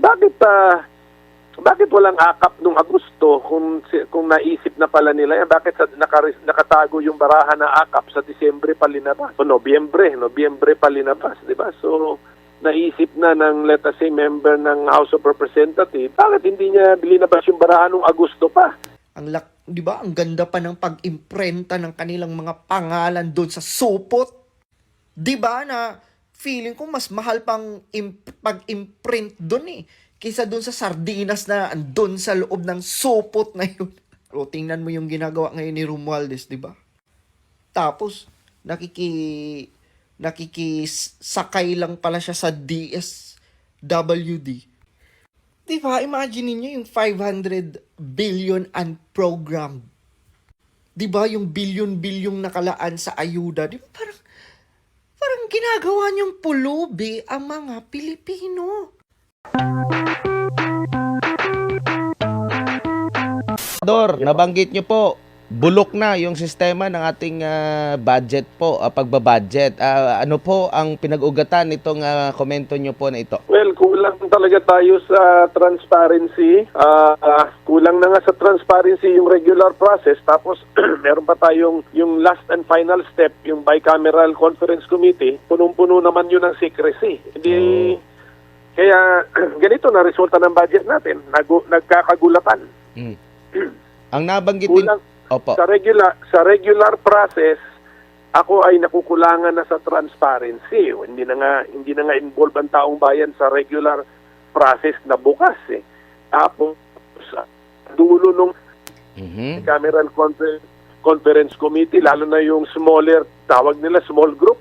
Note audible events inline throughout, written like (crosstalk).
bakit ah bakit walang akap nung Agosto kung kung naisip na pala nila yan bakit sa, nakaris- nakatago yung baraha na akap sa Disyembre pa linabas o Nobyembre Nobyembre pa linabas di ba so naisip na ng let us say member ng House of Representatives bakit hindi niya linabas yung baraha nung Agosto pa Ang lak, 'di ba? Ang ganda pa ng pag-imprenta ng kanilang mga pangalan doon sa supot. 'Di ba na feeling ko mas mahal pang imp- pag-imprint doon eh kaysa doon sa sardinas na andun sa loob ng supot na yun. (laughs) O tingnan mo yung ginagawa ngayon ni Romualdez, 'di ba? Tapos nakiki nakikisakay lang pala siya sa DSWD. Di ba? Imagine niyo yung 500 billion unprogrammed. Di ba? Yung billion-bilyong nakalaan sa ayuda. Di ba? Parang, parang ginagawa niyong pulubi ang mga Pilipino. Dor, nabanggit nyo po, bulok na yung sistema ng ating ah, budget po, uh, pagbabudget. Ah, ano po ang pinag-ugatan nitong ah, komento nyo po na ito? Well, kulang talaga tayo sa transparency. Ah, ah, kulang na nga sa transparency yung regular process. Tapos, (clears throat) meron pa tayong yung last and final step, yung bicameral conference committee. Punong-puno naman yun ng secrecy. Hindi... Kaya (clears throat) ganito na resulta ng budget natin. Nagu- nagkakagulatan. Mm. Ang nabanggit din... Kulang Opo. sa regular sa regular process ako ay nakukulangan na sa transparency. Hindi na nga hindi na nga involved ang taong bayan sa regular process na bukas eh. Tapos sa dulo nung Mhm. cameral confer- conference committee lalo na yung smaller tawag nila small group.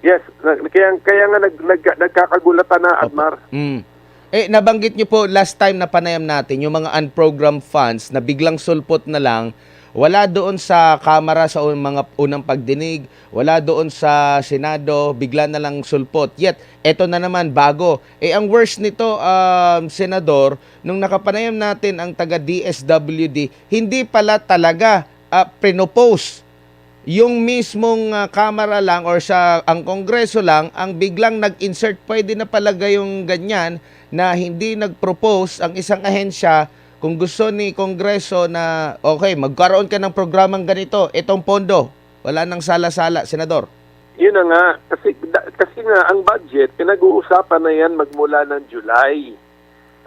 Yes, kaya kaya nga nag, nag, nagkakagulatan na Admar. Mm. Eh, nabanggit nyo po last time na panayam natin, yung mga unprogrammed funds na biglang sulpot na lang, wala doon sa Kamara sa mga unang pagdinig, wala doon sa Senado, bigla na lang sulpot. Yet, eto na naman, bago. Eh, ang worst nito, um, Senador, nung nakapanayam natin ang taga-DSWD, hindi pala talaga uh, pinopose yung mismong ah, kamera lang or sa ang kongreso lang ang biglang nag-insert pwede na palaga yung ganyan na hindi nag-propose ang isang ahensya kung gusto ni kongreso na okay magkaroon ka ng programang ganito itong pondo wala nang sala-sala senador Yun na nga, kasi, da- kasi nga ang budget, pinag-uusapan na yan magmula ng July.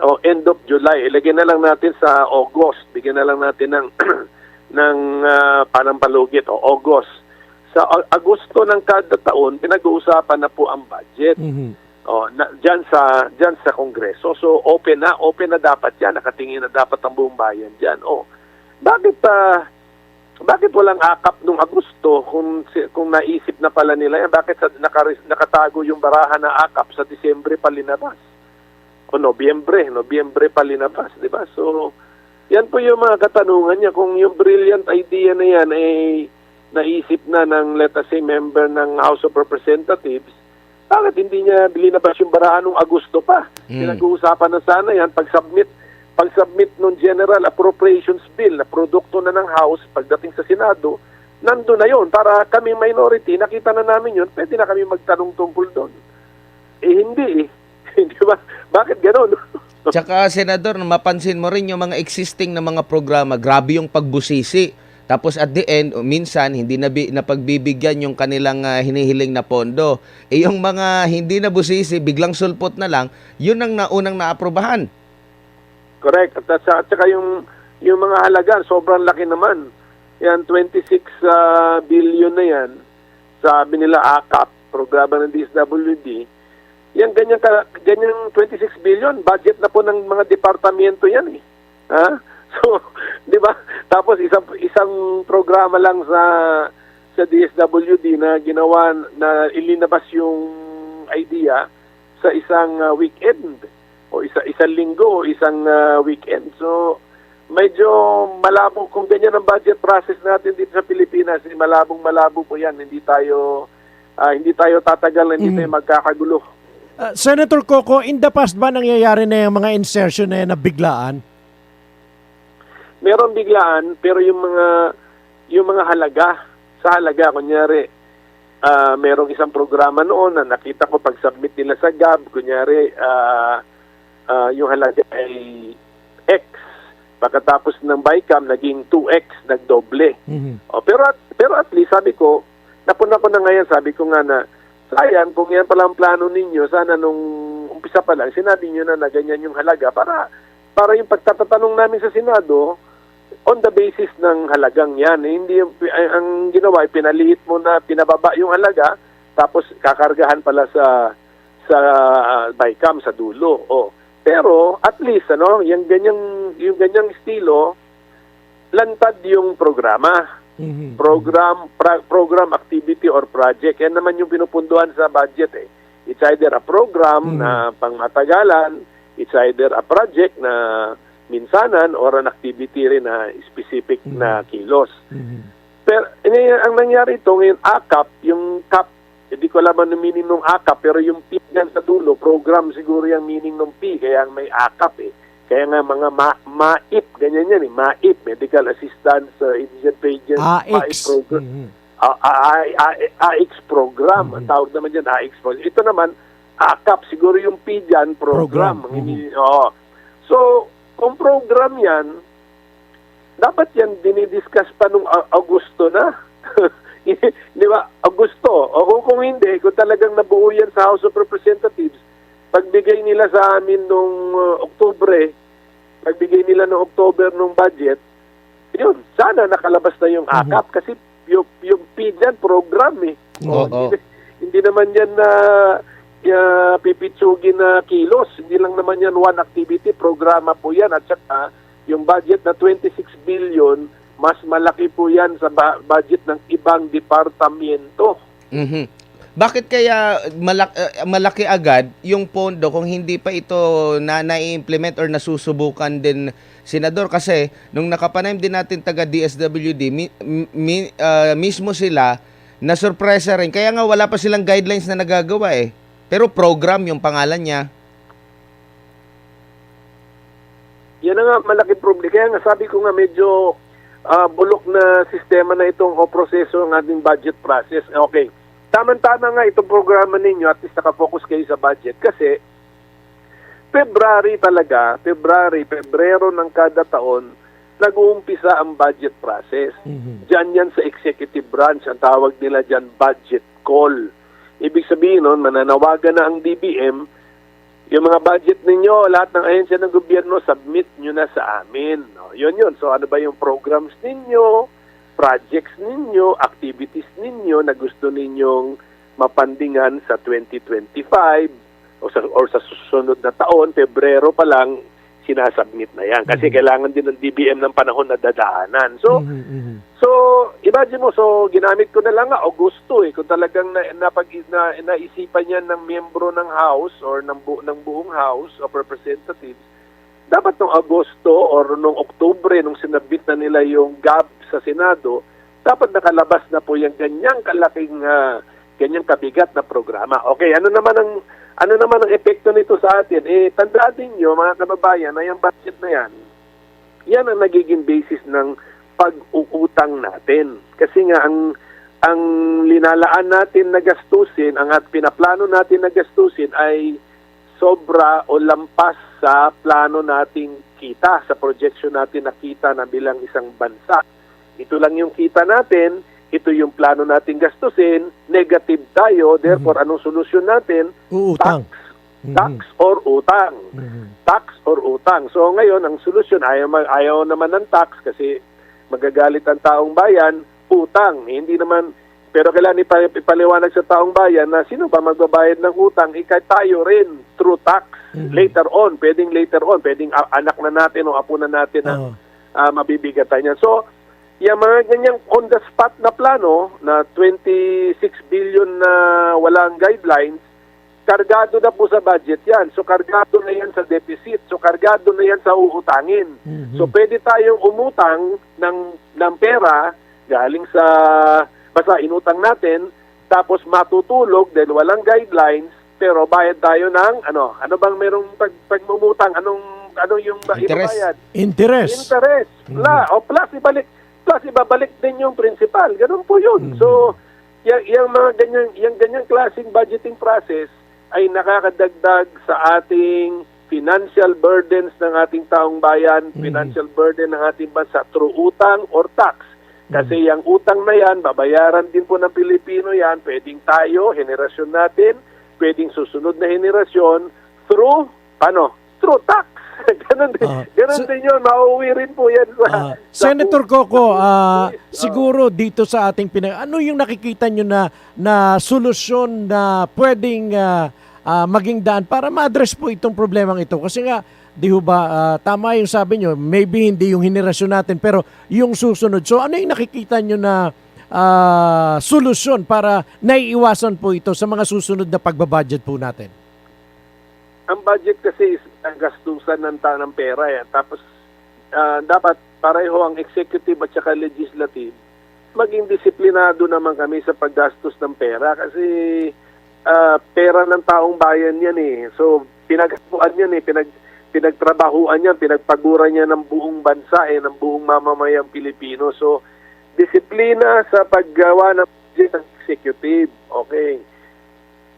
O end of July. Ilagay na lang natin sa August. Bigyan na lang natin ng, (clears throat) ng ah, panampalugit o August. Sa Agosto ng kada taon, pinag-uusapan na po ang budget. O, na, dyan sa dyan sa Kongreso. So open na, open na dapat 'yan. Nakatingin na dapat ang buong bayan diyan. O, bakit ah, bakit walang akap nung Agosto kung kung naisip na pala nila yan? Bakit sa, nakaris- nakatago yung baraha na akap sa Disyembre pa linabas? O Nobyembre, Nobyembre pa linabas, di ba? So, yan po yung mga katanungan niya. Kung yung brilliant idea na yan ay naisip na ng, let us say, member ng House of Representatives, bakit hindi niya linabas yung baraha nung Agosto pa? Mm. Pinag-uusapan na sana yan pag-submit pag-submit ng General Appropriations Bill na produkto na ng House pagdating sa Senado, nandun na yon para kami minority, nakita na namin yun, pwede na kami magtanong tungkol doon. Eh hindi eh. (laughs) Hindi ba? Bakit ganon? (laughs) Tsaka senador mapansin mo rin yung mga existing na mga programa grabe yung pagbusisi tapos at the end, minsan hindi na napagbibigyan yung kanilang ah, hinihiling na pondo. Eh yung mga hindi na busisi, biglang sulpot na lang, yun ang naunang naaprubahan. Correct. At, at, at saka yung, yung mga halaga, sobrang laki naman. Yan, 26 ah, billion na yan. Sabi nila AKAP, programa ng DSWD. Yan, ganyan, ganyan 26 billion. Budget na po ng mga departamento yan eh. Ha? So, (laughs) di ba? Tapos isang, isang programa lang sa sa DSWD na ginawa na ilinabas yung idea sa isang ah, weekend o isa isang linggo o isang ah, weekend. So medyo malabo kung ganyan ang budget process natin dito sa Pilipinas, eh, malabong malabo po 'yan. Hindi tayo ah, hindi tayo tatagal, hindi tayo magkakagulo. Uh, Senator Coco, in the past ba nangyayari na yung mga insertion na yan na biglaan? Meron biglaan pero yung mga yung mga halaga sa halaga kunyari ah merong isang programa noon na nakita ko pag submit nila sa GAB kunyari ah ah, yung halaga ay X. Pagkatapos ng BICAM, naging 2X, nagdoble. Mhm. O, pero, at, pero at least, sabi ko, napuna ko na ngayon, sabi ko nga na, sayang, kung yan pala ang plano ninyo, sana nung umpisa pa lang, sinabi nyo na na ganyan yung halaga para, para yung pagtatatanong namin sa Senado, on the basis ng halagang yan. Eh, Hindi yung, ang, ang ginawa, ay pinaliit mo na, pinababa yung halaga, tapos kakargahan pala sa sa uh, BICAM sa dulo. O. Pero at least ano, yung ganyang yung ganyang estilo lantad yung programa Mhm. program pra- program activity or project yan naman yung pinupunduhan sa budget eh it's either a program Mhm. na pangmatagalan it's either a project na minsanan or an activity rin na specific Mhm. na kilos Mhm. pero ngayon, ang nangyari ito ngayon ACAP yung CAP hindi ko alam ano meaning ng ACAP pero yung P yan sa dulo program siguro yung meaning ng P kaya may ACAP eh kaya nga mga ma MAIP ganyan yan eh MAIP Medical Assistance uh, Indigent Pages AX. program Mhm. A- A- AX program. Ang Mhm. tawag naman dyan, AX program. Ito naman, ACAP. Siguro yung P dyan, program. Program. Ang ini- oo. So, kung program yan, dapat yan dinidiscuss pa nung Augusto na. (laughs) Di ba? Augusto. O kung, kung hindi, kung talagang nabuo yan sa House of Representatives, pagbigay nila sa amin nung uh, Oktubre, pagbigay nila ng October nung budget, yun, sana nakalabas na yung ACAP kasi yung, yung P program eh. Oo. Hindi, (laughs) hindi naman yan na uh, pipitsugin na kilos. Hindi lang naman yan one activity, programa po yan. At saka yung budget na 26 billion, mas malaki po yan sa budget ng ibang departamento. Mhm. Bakit kaya malak- eh, malaki agad yung pondo kung hindi pa ito na na-implement or nasusubukan din senador kasi nung nakapanayam din natin taga DSWD mi- mi- ah, mismo sila na sorpresa rin kaya nga wala pa silang guidelines na nagagawa eh pero program yung pangalan niya Yan na nga malaki problema. Kaya nga sabi ko nga medyo ah, bulok na sistema na itong o proseso ng ating budget process. Okay. Tama-tama nga itong programa ninyo at least nakafocus kayo sa budget kasi February talaga, February, Pebrero ng kada taon, nag-uumpisa ang budget process. Mhm. Diyan yan sa executive branch, ang tawag nila dyan budget call. Ibig sabihin nun, mananawagan na ang DBM, yung mga budget ninyo, lahat ng ahensya ng gobyerno, submit nyo na sa amin. No, yun yun. So ano ba yung programs ninyo, projects ninyo, activities ninyo na gusto ninyong mapandingan sa 2025 o sa, or sa susunod na taon, Pebrero pa lang, sinasubmit na yan. Kasi kailangan din ng DBM ng panahon na dadaanan. So, Mhm, mhm. So, imagine mo, so ginamit ko na lang nga Augusto eh, kung talagang na, napag, na, naisipan yan ng miyembro ng House or ng, bu, ng buong House of Representatives, dapat nung Agosto or nung Oktubre, nung sinabit na nila yung GAB sa Senado, dapat nakalabas na po yung ganyang kalaking, ah, ganyang kabigat na programa. Okay, ano naman ang ano naman ang epekto nito sa atin? Eh, tandaan ninyo, mga kababayan, na yung budget na yan, yan ang nagiging basis ng pag-uutang natin. Kasi nga ang ang linalaan natin na gastusin, ang at pinaplano natin na gastusin ay sobra o lampas sa plano nating kita, sa projection natin na kita na bilang isang bansa. Ito lang yung kita natin, ito yung plano nating gastusin, negative tayo, therefore anong solusyon natin? Uutang. Tax, Mhm. tax or utang Mhm. tax or utang. So ngayon, ang solusyon, ayaw, ayaw naman ng tax kasi magagalit ang taong bayan, utang. Eh, Hindi naman, pero kailangan ipa- ipaliwanag sa taong bayan na sino ba magbabayad ng utang? Ika tayo rin through tax. Mhm. Later on, pwedeng later on, pwedeng anak na natin o apo na natin ang Oo. ah, mabibigatan niya. So, yung mga ganyang on the spot na plano na 26 billion na walang guidelines, kargado na po sa budget yan. So, kargado na yan sa deficit. So, kargado na yan sa uutangin. Mhm. So, pwede tayong umutang ng, ng pera galing sa, basta inutang natin, tapos matutulog dahil walang guidelines, pero bayad tayo ng, ano, ano bang merong pag, pagmumutang, anong, ano yung Interest. ibabayad? Interest. Interest. Wala. O plus ibalik plus ibabalik din yung principal. Ganun po 'yun. Mhm. So, yung, yung mga ganyan yung ganyang klaseng budgeting process ay nakakadagdag sa ating financial burdens ng ating taong bayan, financial burden ng ating bansa through utang or tax. Kasi yung utang na yan, babayaran din po ng Pilipino yan, pwedeng tayo, henerasyon natin, pwedeng susunod na henerasyon through, ano, through tax. (laughs) ganun din, Ah, ganun so- din yun, mauwi rin po yan sa... Ah, sa Senator Coco, ah, Ah. siguro dito sa ating pinag... Ano yung nakikita nyo na, na solusyon na pwedeng ah, ah, maging daan para ma-address po itong problemang ito? Kasi nga, di ho ba, ah, tama yung sabi nyo, maybe hindi yung henerasyon natin, pero yung susunod. So ano yung nakikita nyo na ah, solusyon para naiiwasan po ito sa mga susunod na pagbabudget po natin? Ang budget kasi is ang gastusan ng ta pera yan. Tapos ah, dapat pareho ang executive at saka legislative maging disiplinado naman kami sa paggastos ng pera kasi ah, pera ng taong bayan yan eh. So pinagpuan yan eh, pinag pinagtrabahuan yan, pinagpaguran niya ng buong bansa eh, ng buong mamamayang Pilipino. So disiplina sa paggawa ng budget ng executive. Okay.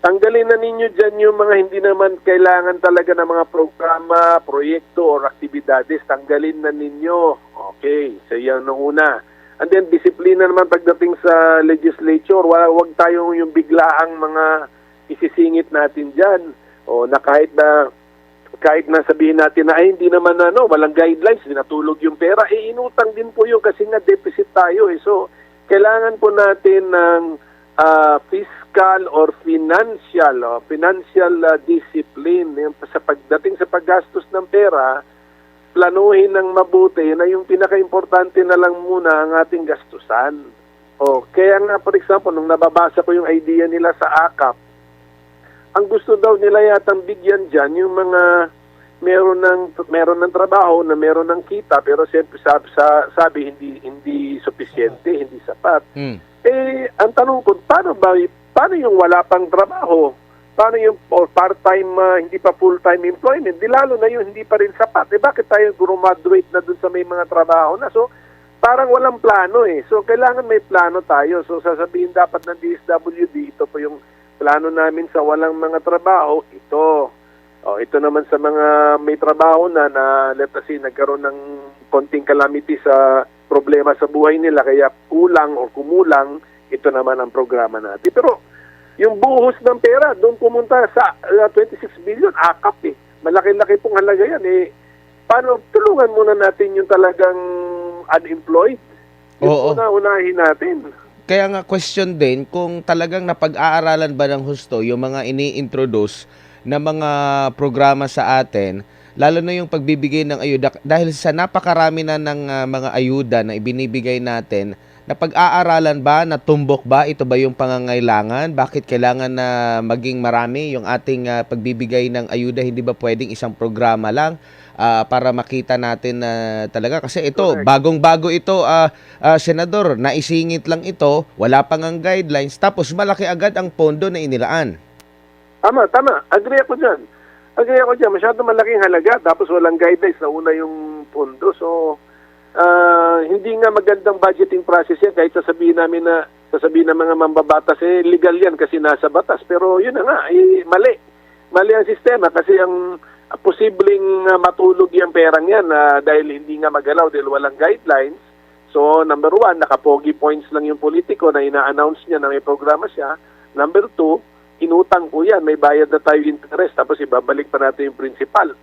Tanggalin na ninyo dyan yung mga hindi naman kailangan talaga ng mga programa, proyekto, or aktibidades. Tanggalin na ninyo. Okay, so yan ang una. And then, disiplina naman pagdating sa legislature. Wala, wag tayong yung biglaang mga isisingit natin dyan. O na kahit na kahit na sabihin natin na ay hindi naman ano, walang guidelines, dinatulog yung pera, eh inutang din po yun kasi nga deficit tayo eh. So, kailangan po natin ng ah, fiscal or financial, oh, financial ah, discipline yung sa pagdating sa paggastos ng pera, planuhin ng mabuti na yung pinaka-importante na lang muna ang ating gastusan. O, kaya nga, for example, nung nababasa ko yung idea nila sa AKAP, ang gusto daw nila yatang bigyan dyan yung mga meron ng meron ng trabaho na meron ng kita pero siyempre sabi, sa, sabi hindi hindi sufficiente, hindi sapat. Hmm. Eh ang tanong ko paano ba paano yung wala pang trabaho? Paano yung part-time ah, hindi pa full-time employment? Di lalo na yun hindi pa rin sapat. Eh bakit tayo graduate na dun sa may mga trabaho na? So parang walang plano eh. So kailangan may plano tayo. So sasabihin dapat ng DSWD ito po yung plano namin sa walang mga trabaho, ito. Oh, ito naman sa mga may trabaho na na let us say nagkaroon ng konting calamity sa problema sa buhay nila kaya kulang o kumulang, ito naman ang programa natin. Pero yung buhos ng pera, doon pumunta sa uh, 26 billion, akap eh. Malaki-laki pong halaga yan eh. Paano, tulungan muna natin yung talagang unemployed. Yung Oo. una, unahin natin. Kaya nga question din kung talagang napag-aaralan ba ng husto yung mga ini-introduce na mga programa sa atin, lalo na yung pagbibigay ng ayuda dahil sa napakarami na ng ah, mga ayuda na ibinibigay natin, napag-aaralan ba, natumbok ba, ito ba yung pangangailangan? Bakit kailangan na maging marami yung ating ah, pagbibigay ng ayuda? Hindi ba pwedeng isang programa lang ah, para makita natin na talaga? Kasi ito, bagong-bago ito, ah, ah, Senador, naisingit lang ito, wala pang ang guidelines, tapos malaki agad ang pondo na inilaan. Tama, tama. Agree ako dyan. Agree ako dyan. Masyado malaking halaga. Tapos walang guidelines na una yung pondo. So, ah, hindi nga magandang budgeting process yan. Kahit sasabihin namin na, sasabihin ng mga mambabatas, eh, legal yan kasi nasa batas. Pero yun na nga, eh, mali. Mali ang sistema kasi ang ah, posibleng ah, matulog yung perang yan ah, dahil hindi nga magalaw dahil walang guidelines. So, number one, nakapogi points lang yung politiko na ina-announce niya na may programa siya. Number two, inutang po yan, may bayad na tayo interest, tapos ibabalik pa natin yung principal.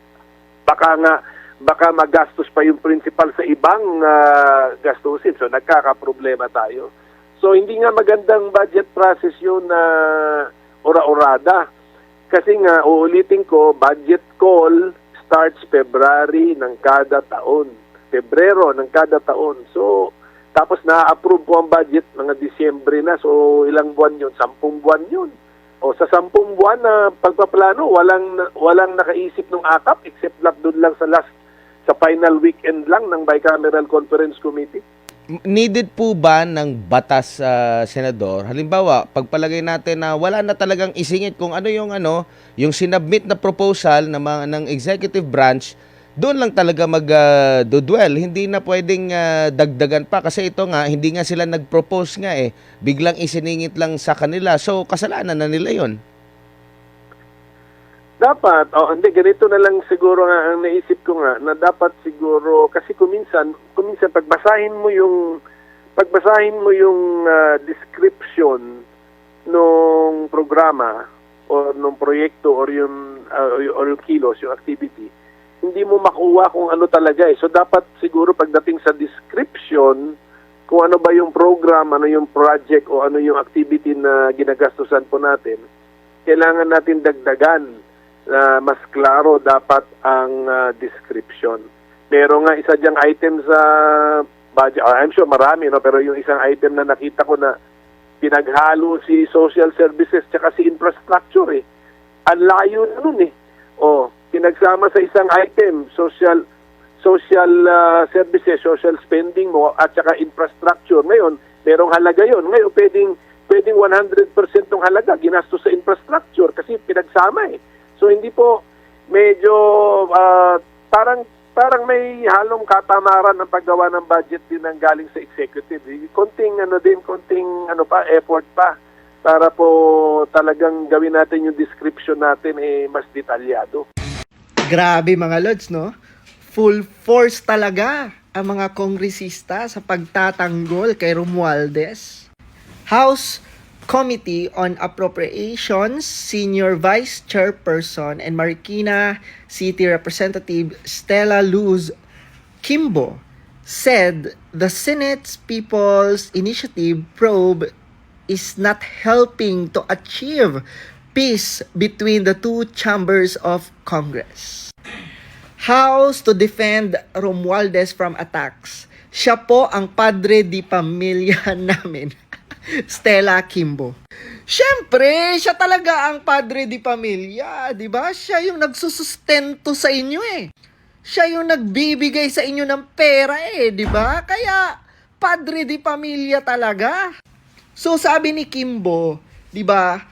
Baka nga, baka magastos pa yung principal sa ibang ah, gastusin. So, nagkakaproblema tayo. So, hindi nga magandang budget process yun na ora-orada. Kasi nga, uulitin ko, budget call starts February ng kada taon. Pebrero ng kada taon. So, tapos na-approve po ang budget mga Disyembre na. So, ilang buwan yun? Sampung buwan yun. O sa sampung buwan na pagpaplano, walang walang nakaisip ng akap except lang doon lang sa last sa final weekend lang ng Bicameral Conference Committee. Needed po ba ng batas, ah, Senador? Halimbawa, pagpalagay natin na wala na talagang isingit kung ano yung ano, yung sinubmit na proposal ng ng executive branch, doon lang talaga mag-dwell. hindi na pwedeng ah, dagdagan pa kasi ito nga, hindi nga sila nag-propose nga eh. Biglang isiningit lang sa kanila. So, kasalanan na nila yon. Dapat, oh, hindi, ganito na lang siguro nga ang naisip ko nga, na dapat siguro, kasi kuminsan, kuminsan pagbasahin mo yung, pagbasahin mo yung ah, description nung programa or nung proyekto or yung, ah, or yung kilos, yung activity, hindi mo makuha kung ano talaga eh. So dapat siguro pagdating sa description, kung ano ba yung program, ano yung project o ano yung activity na ginagastusan po natin, kailangan natin dagdagan na mas klaro dapat ang ah, description. Meron nga isa diyang item sa budget, ah, I'm sure marami, no? pero yung isang item na nakita ko na pinaghalo si social services tsaka si infrastructure eh. Ang layo na nun eh. O, pinagsama sa isang item, social social ah, services, social spending mo at saka infrastructure. Ngayon, merong halaga yon. Ngayon, pwedeng, pwedeng 100% ng halaga ginastos sa infrastructure kasi pinagsama eh. So, hindi po medyo ah, parang parang may halong katamaran ng paggawa ng budget din ng galing sa executive. Eh, Konting ano din, konting ano pa, effort pa para po talagang gawin natin yung description natin eh mas detalyado. Grabe mga lods, no? Full force talaga ang mga kongresista sa pagtatanggol kay Romualdez. House Committee on Appropriations Senior Vice Chairperson and Marikina City Representative Stella Luz Kimbo said the Senate's People's Initiative probe is not helping to achieve peace between the two chambers of Congress. House to defend Romualdez from attacks. Siya po ang padre di pamilya (laughs) namin. Stella Kimbo. Siyempre, siya talaga ang padre di pamilya, 'di ba? Siya yung nagsusustento sa inyo eh. Siya yung nagbibigay sa inyo ng pera eh, 'di ba? Kaya padre di pamilya talaga. So sabi ni Kimbo, 'di ba?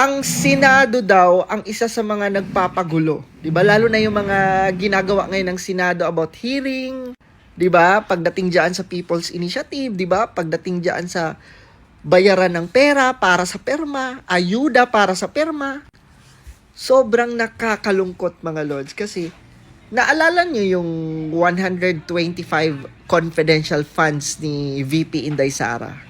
Ang Senado daw ang isa sa mga nagpapagulo. 'Di ba? Lalo na yung mga ginagawa ngayon ng Senado about hearing, 'di ba? Pagdating diyan sa People's Initiative, 'di ba? Pagdating diyan sa bayaran ng pera para sa perma, ayuda para sa perma. Sobrang nakakalungkot mga lords kasi naalala niyo yung 125 confidential funds ni VP Inday Sara.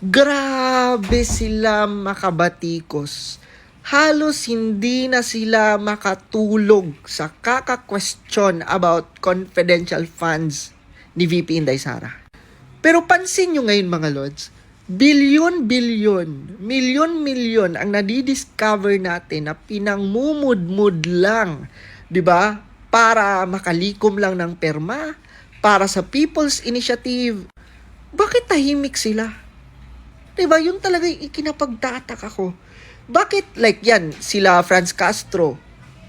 Grabe sila makabatikos. Halos hindi na sila makatulog sa kaka-question about confidential funds ni VP Inday Sara. Pero pansin nyo ngayon mga lords, bilyon-bilyon, milyon-milyon ang nadidiscover natin na pinangmumud-mud lang, 'di ba? Para makalikom lang ng perma, para sa People's Initiative. Bakit tahimik sila? 'Di ba? Yun talaga yung ikinapagtatak ako. Bakit like yan sila Franz Castro,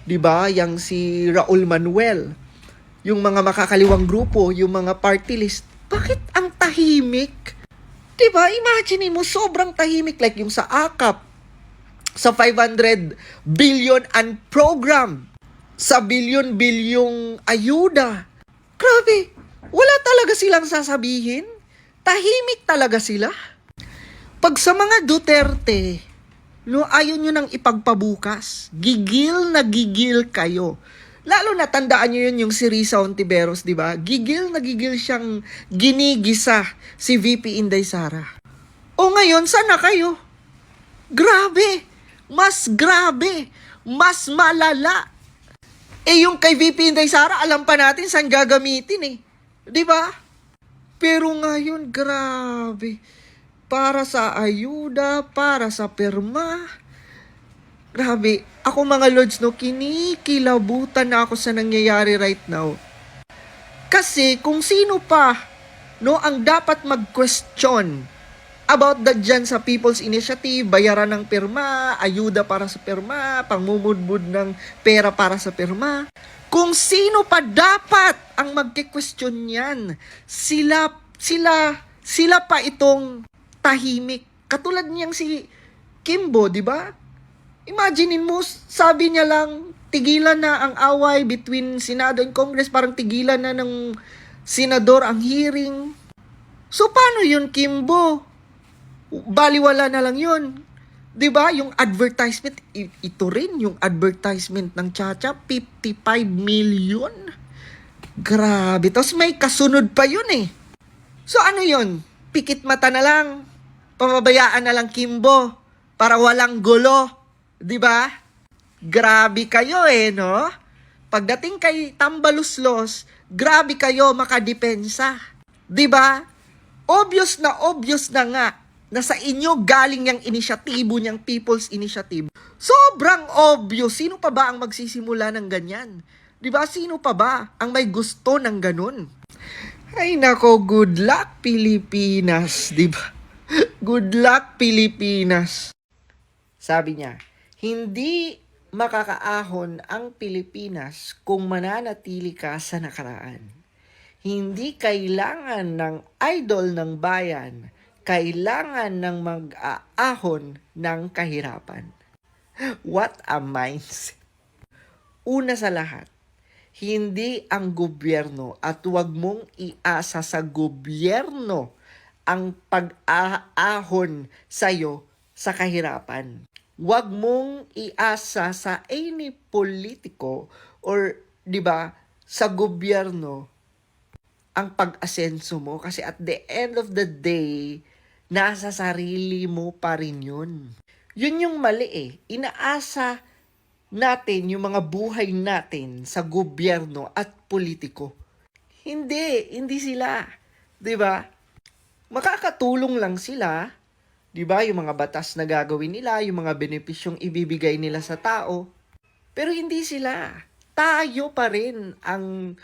'di ba? Yang si Raul Manuel, yung mga makakaliwang grupo, yung mga party list. Bakit ang tahimik? 'Di ba? Imagine mo sobrang tahimik like yung sa AKAP sa 500 billion and program sa bilyon-bilyong ayuda. Grabe, wala talaga silang sasabihin. Tahimik talaga sila. Pag sa mga Duterte, no, ayaw nyo nang ipagpabukas. Gigil na gigil kayo. Lalo na tandaan nyo yun yung si Risa Ontiveros, di ba? Gigil na gigil siyang ginigisa si VP Inday Sara. O ngayon, sana kayo? Grabe! Mas grabe! Mas malala! Eh yung kay VP Inday Sara, alam pa natin saan gagamitin eh. Di ba? Pero ngayon, grabe. Para sa ayuda, para sa perma. Grabe. Ako mga lords, no, kinikilabutan na ako sa nangyayari right now. Kasi kung sino pa, no, ang dapat mag-question about that dyan sa People's Initiative, bayaran ng perma, ayuda para sa perma, pangmumudbud ng pera para sa perma. Kung sino pa dapat ang magke-question yan, sila, sila, sila pa itong tahimik. Katulad niyang si Kimbo, di ba? Imaginein mo, sabi niya lang, tigilan na ang away between Senado and Congress, parang tigilan na ng senador ang hearing. So, paano yun, Kimbo? Baliwala na lang yun. 'Di ba yung advertisement ito rin yung advertisement ng Chacha 55 million. Grabe. Tapos may kasunod pa yun eh. So ano yun? Pikit mata na lang. Pababayaan na lang Kimbo para walang gulo. 'Di ba? Grabe kayo eh, no? Pagdating kay Tambaluslos, grabe kayo makadepensa. 'Di ba? Obvious na obvious na nga na sa inyo galing yung inisyatibo niyang People's Initiative. Sobrang obvious. Sino pa ba ang magsisimula ng ganyan? 'Di ba? Sino pa ba ang may gusto ng ganun? Ay nako, good luck Pilipinas, 'di ba? Good luck Pilipinas. Sabi niya, hindi makakaahon ang Pilipinas kung mananatili ka sa nakaraan. Hindi kailangan ng idol ng bayan, kailangan ng mag-aahon ng kahirapan. What a mindset. Una sa lahat, hindi ang gobyerno at huwag mong iasa sa gobyerno ang pag-aahon sa'yo sa kahirapan. Huwag mong iasa sa any politiko or, di ba, sa gobyerno ang pag-asenso mo kasi at the end of the day, nasa sarili mo pa rin yun. Yun yung mali eh. Inaasa natin yung mga buhay natin sa gobyerno at politiko. Hindi, hindi sila. 'Di ba? Makakatulong lang sila, 'di ba? Yung mga batas na gagawin nila, yung mga benepisyong ibibigay nila sa tao. Pero hindi sila. Tayo pa rin ang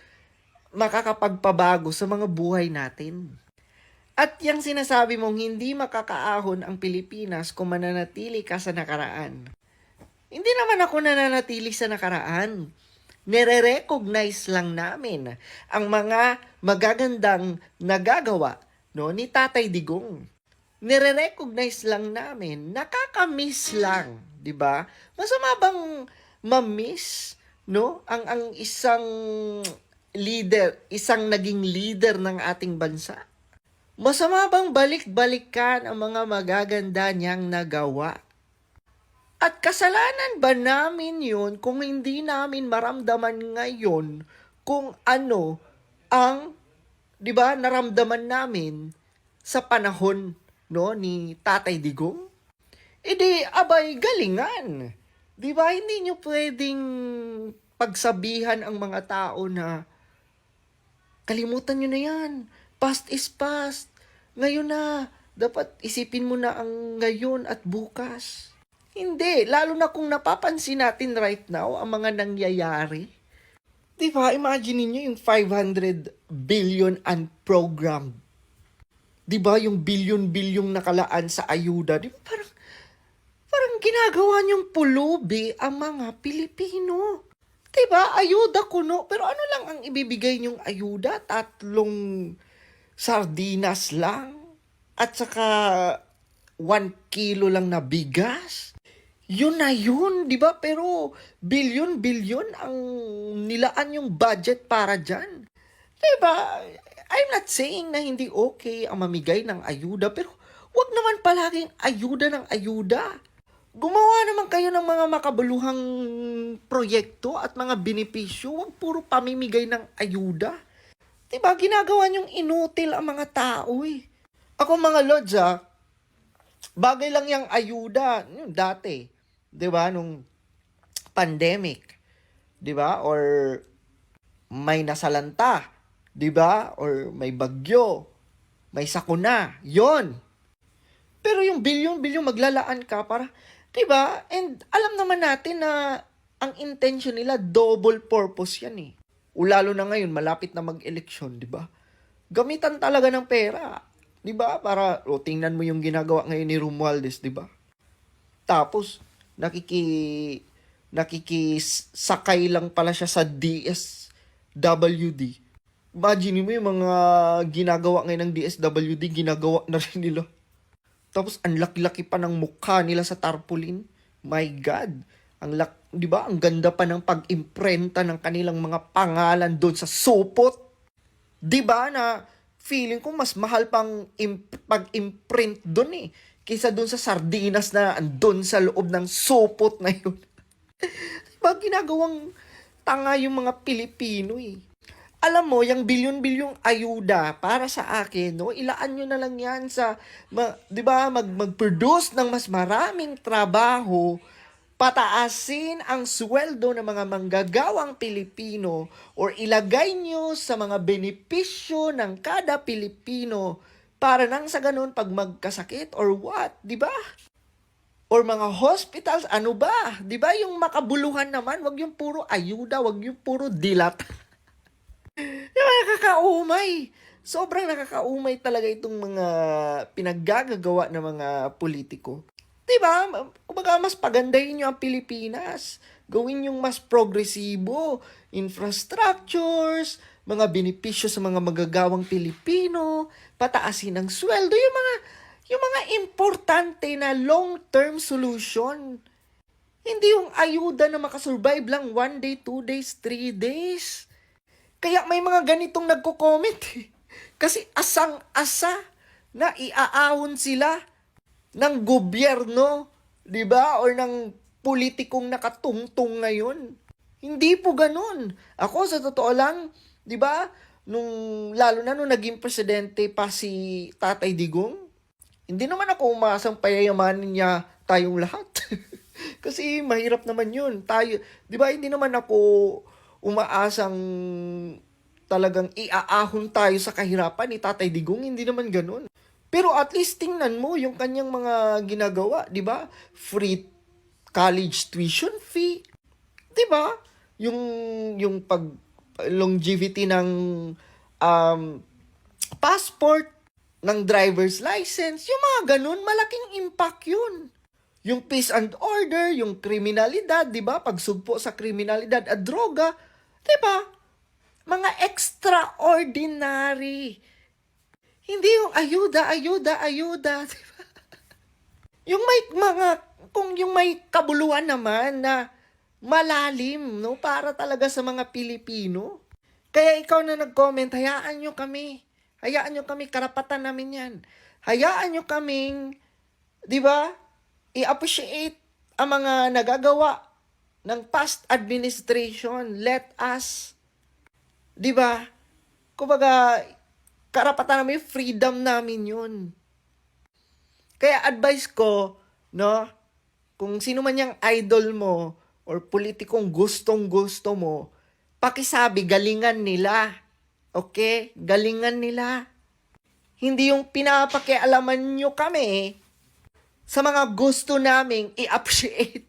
makakapagpabago sa mga buhay natin. At yung sinasabi mong hindi makakaahon ang Pilipinas kung mananatili ka sa nakaraan. Hindi naman ako nananatili sa nakaraan. Nire-recognize lang namin ang mga magagandang nagagawa no, ni Tatay Digong. Nire-recognize lang namin, nakakamiss lang, 'di ba? Masama bang ma-miss no ang ang isang leader, isang naging leader ng ating bansa? Masama bang balik-balikan ang mga magaganda niyang nagawa? At kasalanan ba namin yun kung hindi namin maramdaman ngayon kung ano ang, di ba, naramdaman namin sa panahon no, ni Tatay Digong? E di, abay, galingan. Di ba, hindi nyo pwedeng pagsabihan ang mga tao na kalimutan nyo na yan. Past is past. Ngayon na. Dapat isipin mo na ang ngayon at bukas. Hindi. Lalo na kung napapansin natin right now ang mga nangyayari. Di ba? Imagine niyo yung 500 billion unprogrammed. Di ba? Yung billion-bilyong nakalaan sa ayuda. Di ba? Parang, parang ginagawa niyong pulubi ang mga Pilipino. Diba? Ayuda kuno. Pero ano lang ang ibibigay niyong ayuda? Tatlong sardinas lang. At saka one kilo lang na bigas. Yun na yun, di ba? Pero bilyon-bilyon ang nilaan yung budget para dyan. Di ba? I'm not saying na hindi okay ang mamigay ng ayuda, pero wag naman palaging ayuda ng ayuda. Gumawa naman kayo ng mga makabuluhang proyekto at mga benepisyo. Huwag puro pamimigay ng ayuda. Diba, ginagawa niyong inutil ang mga tao eh. Ako mga lods ah, bagay lang yung ayuda. Yung dati, di ba, nung pandemic. Di ba? Or may nasalanta. Di ba? Or may bagyo. May sakuna. Yon. Pero yung bilyon-bilyon maglalaan ka para, 'di ba? And alam naman natin na ang intention nila double purpose 'yan eh. O lalo na ngayon malapit na mag-eleksyon, 'di ba? Gamitan talaga ng pera, 'di ba? Para o tingnan mo yung ginagawa ngayon ni Romualdez, 'di ba? Tapos nakiki nakikisakay lang pala siya sa DSWD. Imagine mo yung mga ginagawa ngayon ng DSWD, ginagawa na rin nila. Tapos ang laki-laki pa ng mukha nila sa tarpaulin. My God. Ang lak, 'di ba? Ang ganda pa ng pag-imprenta ng kanilang mga pangalan doon sa supot. 'Di ba na feeling ko mas mahal pang im- pag-imprint doon eh kaysa dun sa sardinas na andun sa loob ng supot na yun. (laughs) diba ginagawang tanga yung mga Pilipino eh. Alam mo, yung bilyon-bilyong ayuda para sa akin, no, ilaan nyo na lang yan sa, ma, di ba, mag, mag-produce ng mas maraming trabaho, pataasin ang sweldo ng mga manggagawang Pilipino or ilagay nyo sa mga benepisyo ng kada Pilipino para nang sa ganun pag magkasakit or what, di ba? Or mga hospitals, ano ba? Di ba yung makabuluhan naman, wag yung puro ayuda, wag yung puro dilat. (laughs) Diba, nakakaumay. Sobrang nakakaumay talaga itong mga pinaggagawa ng mga politiko. Diba? Kumbaga, mas pagandahin nyo ang Pilipinas. Gawin yung mas progresibo. Infrastructures, mga benepisyo sa mga magagawang Pilipino, pataasin ang sweldo, yung mga, yung mga importante na long-term solution. Hindi yung ayuda na makasurvive lang one day, two days, three days. Kaya may mga ganitong nagko-comment. eh. (laughs) Kasi asang-asa na iaahon sila ng gobyerno, 'di ba? Or ng politikong nakatungtong ngayon. Hindi po ganun. Ako sa totoo lang, 'di ba? Nung lalo na nung naging presidente pa si Tatay Digong, hindi naman ako umasang payayamanin niya tayong lahat. (laughs) Kasi mahirap naman 'yun. Tayo, 'di ba? Hindi naman ako umaasang talagang iaahon tayo sa kahirapan ni Tatay Digong, hindi naman ganun. Pero at least tingnan mo yung kanyang mga ginagawa, 'di ba? Free college tuition fee, 'di ba? Yung yung pag longevity ng um, passport, ng driver's license, yung mga ganun, malaking impact yun. Yung peace and order, yung kriminalidad, di ba? Pagsugpo sa kriminalidad at droga, di ba? Mga extraordinary. Hindi yung ayuda, ayuda, ayuda, di ba? (laughs) Yung may mga, kung yung may kabuluhan naman na malalim, no? Para talaga sa mga Pilipino. Kaya ikaw na nag-comment, hayaan nyo kami. Hayaan nyo kami, karapatan namin yan. Hayaan nyo kaming, di ba, i-appreciate ang mga nagagawa ng past administration. Let us, di ba, kumbaga, karapatan namin, freedom namin yun. Kaya advice ko, no, kung sino man yung idol mo or politikong gustong gusto mo, pakisabi galingan nila. Okay? Galingan nila. Hindi yung pinapakialaman nyo kami sa mga gusto naming i-appreciate.